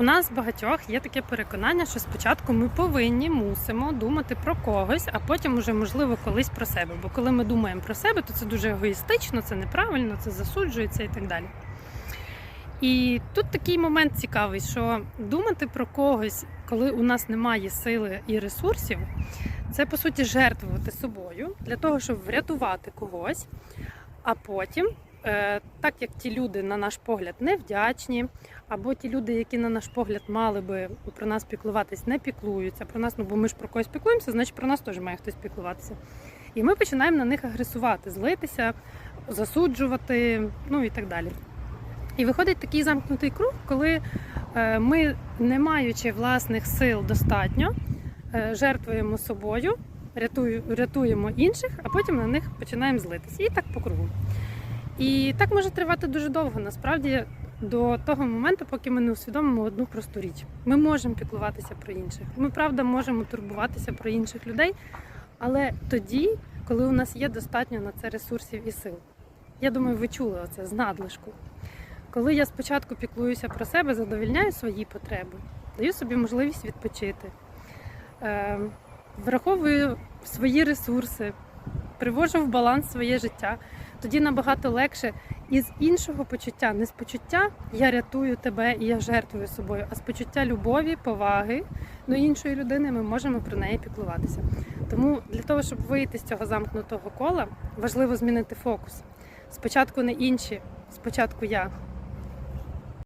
У нас багатьох є таке переконання, що спочатку ми повинні мусимо думати про когось, а потім уже можливо колись про себе. Бо коли ми думаємо про себе, то це дуже егоїстично, це неправильно, це засуджується і так далі. І тут такий момент цікавий, що думати про когось, коли у нас немає сили і ресурсів, це по суті жертвувати собою для того, щоб врятувати когось, а потім. Е, Так як ті люди, на наш погляд, невдячні, або ті люди, які на наш погляд мали би про нас піклуватись, не піклуються про нас, ну бо ми ж про когось піклуємося, значить про нас теж має хтось піклуватися. І ми починаємо на них агресувати, злитися, засуджувати, ну і так далі. І виходить такий замкнутий круг, коли е, ми, не маючи власних сил достатньо, е, жертвуємо собою, рятуємо інших, а потім на них починаємо злитися. І так по кругу. І так може тривати дуже довго, насправді, до того моменту, поки ми не усвідомимо одну просту річ. Ми можемо піклуватися про інших. Ми правда можемо турбуватися про інших людей, але тоді, коли у нас є достатньо на це ресурсів і сил. Я думаю, ви чули оце з надлишку. Коли я спочатку піклуюся про себе, задовільняю свої потреби, даю собі можливість відпочити, е, враховую свої ресурси, привожу в баланс своє життя, тоді набагато легше із іншого почуття, не з почуття я рятую тебе і я жертвую собою, а з почуття любові, поваги до іншої людини ми можемо про неї піклуватися. Тому для того, щоб вийти з цього замкнутого кола, важливо змінити фокус. Спочатку не інші, спочатку я.